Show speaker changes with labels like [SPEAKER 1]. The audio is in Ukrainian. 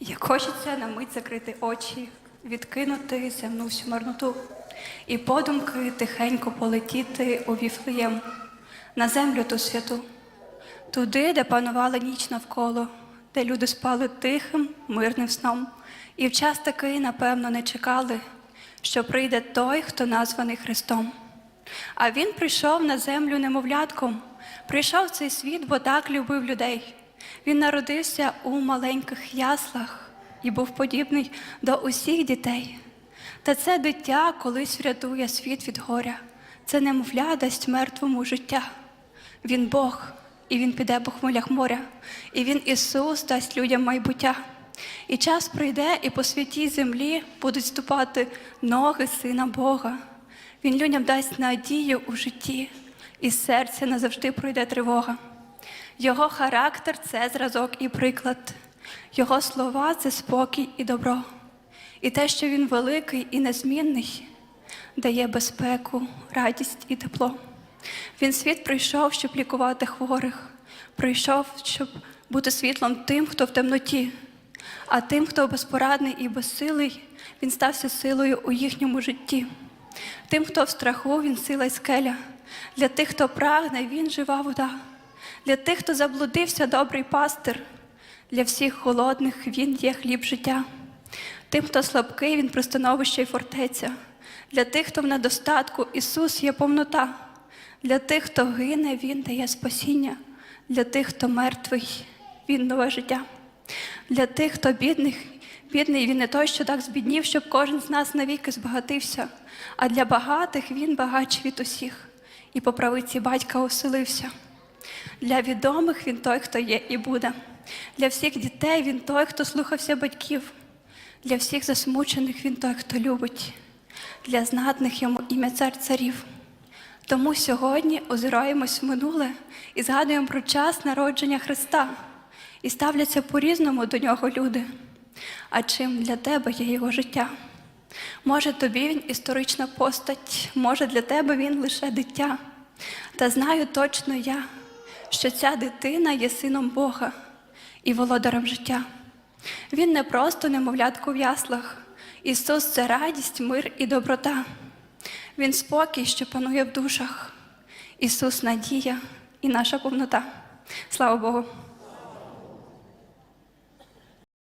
[SPEAKER 1] Як хочеться на мить закрити очі, відкинути земну всю марноту, і подумки тихенько полетіти у Віфлеєм, на землю ту святу, туди, де панувала ніч навколо, де люди спали тихим, мирним сном, і в час такий, напевно, не чекали, що прийде той, хто названий Христом. А він прийшов на землю немовлятком, прийшов в цей світ, бо так любив людей. Він народився у маленьких яслах і був подібний до усіх дітей. Та це дитя колись врятує світ від горя. Це немовля дасть мертвому життя. Він Бог, і Він піде по хмилях моря, і Він Ісус дасть людям майбуття. І час прийде, і по святій землі будуть ступати ноги Сина Бога. Він людям дасть надію у житті, і з серця назавжди пройде тривога. Його характер це зразок і приклад, Його слова це спокій і добро. І те, що він великий і незмінний, дає безпеку, радість і тепло. Він світ прийшов, щоб лікувати хворих, прийшов, щоб бути світлом тим, хто в темноті, а тим, хто безпорадний і безсилий, він стався силою у їхньому житті. Тим, хто в страху, він сила й скеля. Для тих, хто прагне, він жива вода. Для тих, хто заблудився, добрий пастир. Для всіх голодних він є хліб життя. Тим, хто слабкий, він пристановище й фортеця. Для тих, хто в недостатку, Ісус є повнота. Для тих, хто гине, Він дає спасіння. Для тих, хто мертвий, Він нове життя. Для тих, хто бідних, бідний, він не той, що так збіднів, щоб кожен з нас навіки збагатився. А для багатих він багач від усіх, і по правиці батька оселився. Для відомих він той, хто є і буде. Для всіх дітей він той, хто слухався батьків. Для всіх засмучених він той, хто любить. Для знатних йому ім'я цар царів. Тому сьогодні озираємось в минуле і згадуємо про час народження Христа і ставляться по-різному до нього люди. А чим для тебе є його життя? Може, тобі він історична постать, може, для тебе він лише дитя. Та знаю точно я, що ця дитина є сином Бога і володарем життя. Він не просто немовлятко в яслах. Ісус це радість, мир і доброта. Він спокій, що панує в душах. Ісус надія і наша повнота. Слава Богу!